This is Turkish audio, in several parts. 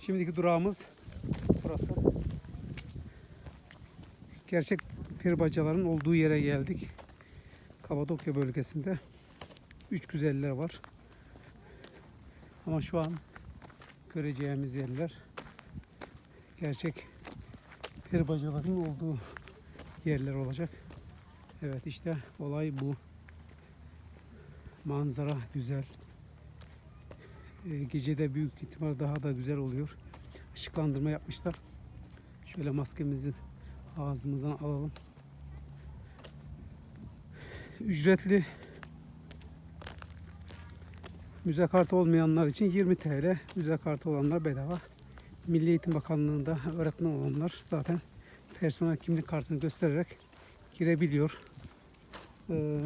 Şimdiki durağımız burası. Gerçek peri bacaların olduğu yere geldik. Kapadokya bölgesinde. Üç güzeller var. Ama şu an göreceğimiz yerler gerçek peri bacaların olduğu yerler olacak. Evet işte olay bu. Manzara güzel. Ee, gecede büyük ihtimal daha da güzel oluyor. Işıklandırma yapmışlar. Şöyle maskemizi ağzımızdan alalım. Ücretli müze kartı olmayanlar için 20 TL, müze kartı olanlar bedava. Milli Eğitim Bakanlığı'nda öğretmen olanlar zaten personel kimlik kartını göstererek girebiliyor. Ee,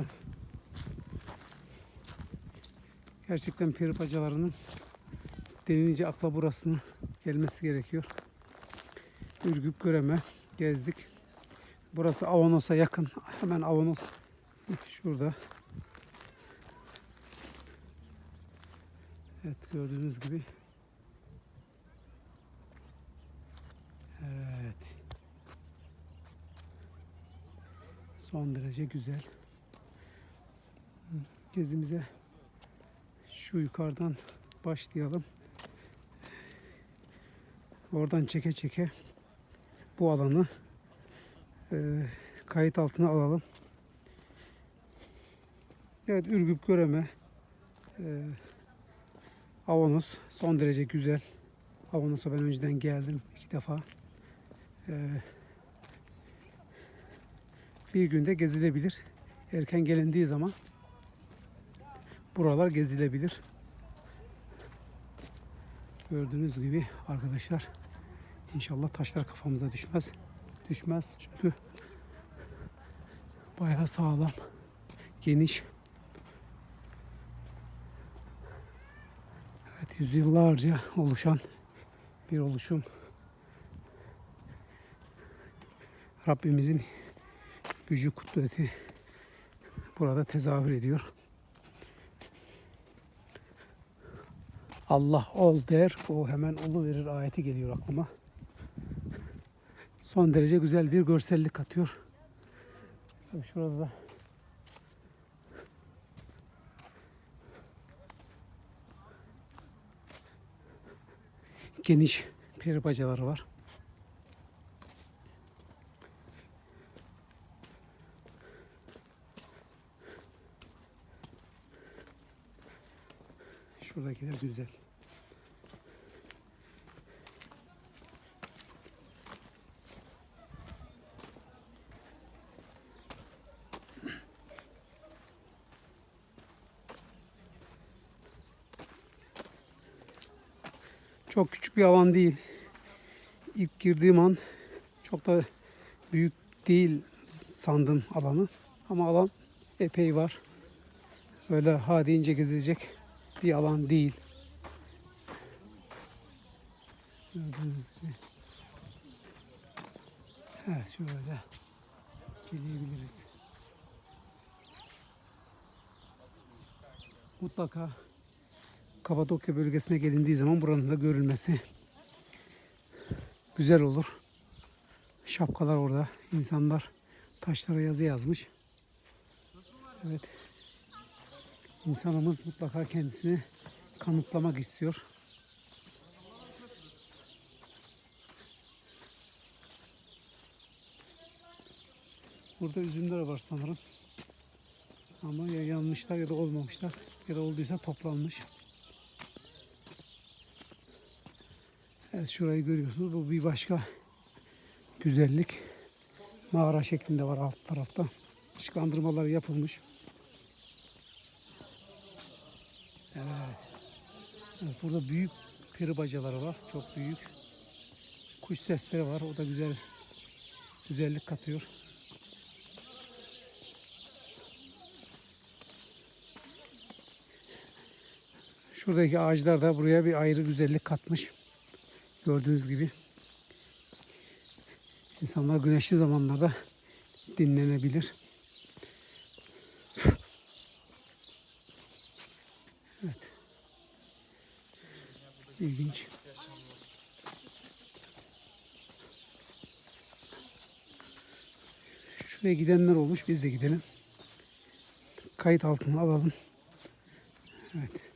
gerçekten peri bacalarının denilince akla burasını gelmesi gerekiyor. Ürgüp Göreme gezdik. Burası Avanos'a yakın. Hemen Avanos şurada. Evet gördüğünüz gibi. Evet. Son derece güzel. Gezimize şu yukarıdan başlayalım. Oradan çeke çeke bu alanı e, kayıt altına alalım. Evet Ürgüp Göreme e, Avanos son derece güzel. Avanos'a ben önceden geldim iki defa. E, bir günde gezilebilir. Erken gelindiği zaman buralar gezilebilir. Gördüğünüz gibi arkadaşlar inşallah taşlar kafamıza düşmez. Düşmez çünkü bayağı sağlam, geniş. Evet yüzyıllarca oluşan bir oluşum. Rabbimizin gücü kudreti burada tezahür ediyor. Allah ol der, o hemen olu verir ayeti geliyor aklıma. Son derece güzel bir görsellik katıyor. Tabii şurada da geniş peri bacaları var. Şuradakiler güzel. Çok küçük bir alan değil. İlk girdiğim an çok da büyük değil sandım alanı. Ama alan epey var. Öyle ha deyince gezilecek bir alan değil. Gördüğünüz gibi. Evet şöyle gelebiliriz. Mutlaka Kapadokya bölgesine gelindiği zaman buranın da görülmesi güzel olur. Şapkalar orada. insanlar taşlara yazı yazmış. Evet. İnsanımız mutlaka kendisini kanıtlamak istiyor. Burada üzümler var sanırım. Ama ya yanmışlar ya da olmamışlar. Ya da olduysa toplanmış. Evet şurayı görüyorsunuz. Bu bir başka güzellik. Mağara şeklinde var alt tarafta. Işıklandırmalar yapılmış. Evet. Burada büyük peri bacaları var. Çok büyük. Kuş sesleri var. O da güzel güzellik katıyor. Şuradaki ağaçlar da buraya bir ayrı güzellik katmış. Gördüğünüz gibi. İnsanlar güneşli zamanlarda dinlenebilir. İlginç. Şuraya gidenler olmuş. Biz de gidelim. Kayıt altına alalım. Evet.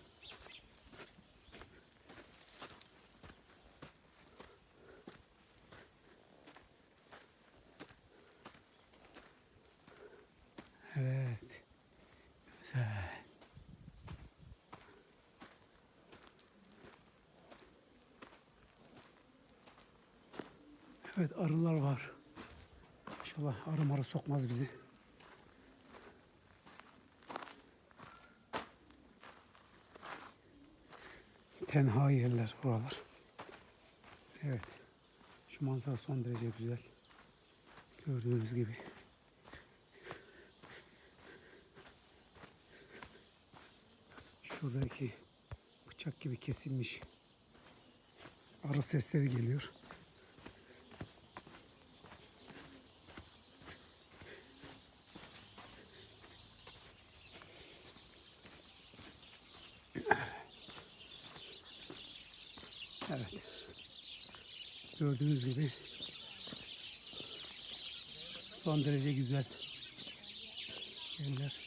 Evet arılar var. İnşallah arı marı sokmaz bizi. Tenha yerler buralar. Evet. Şu manzara son derece güzel. Gördüğünüz gibi. Şuradaki bıçak gibi kesilmiş arı sesleri geliyor. Evet. Gördüğünüz gibi son derece güzel yerler.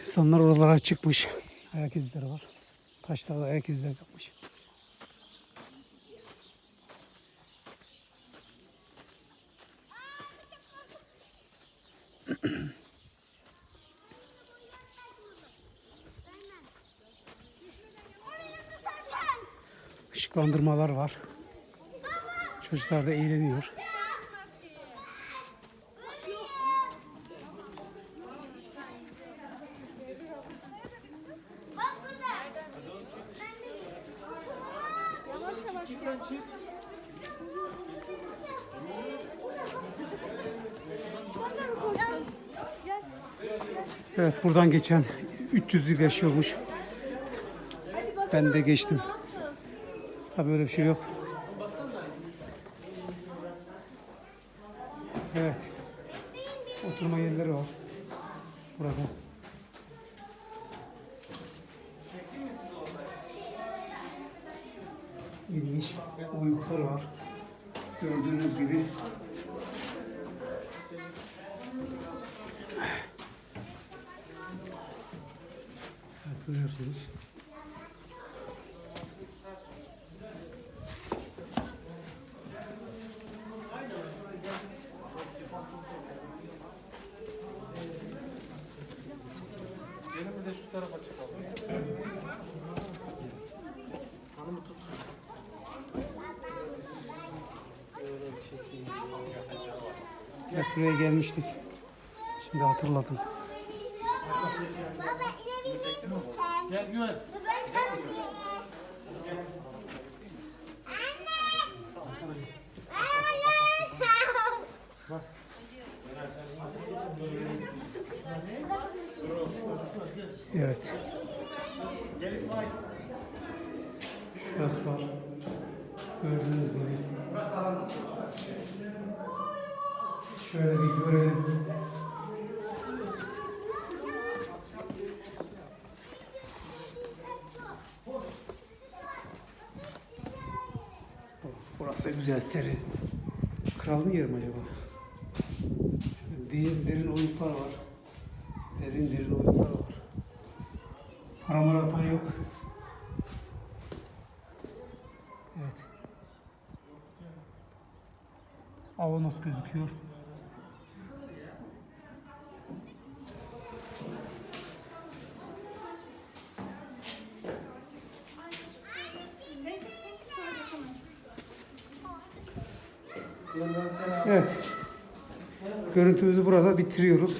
İnsanlar oralara çıkmış. Ayak izleri var. Taşlarda ayak izleri yapmış. Işıklandırmalar var. Çocuklar da eğleniyor. Evet buradan geçen 300 yıl yaşıyormuş. Ben de geçtim. Tabii öyle bir şey yok. Evet. Oturma yerleri var. Burada. Oyuklar var. Gördüğünüz gibi. Evet görüyorsunuz. Evet buraya gelmiştik. Şimdi hatırladım. Baba inebilir misin sen? Gel güven. Evet. Şurası var. Gördüğünüz gibi. Şöyle bir görelim. Burası da güzel, serin. Kralın yeri mi acaba? Derin, derin oyuklar var. Derin derin oyuklar var. Paramar atan yok. Evet. Avanos gözüküyor. Evet. Görüntümüzü burada bitiriyoruz.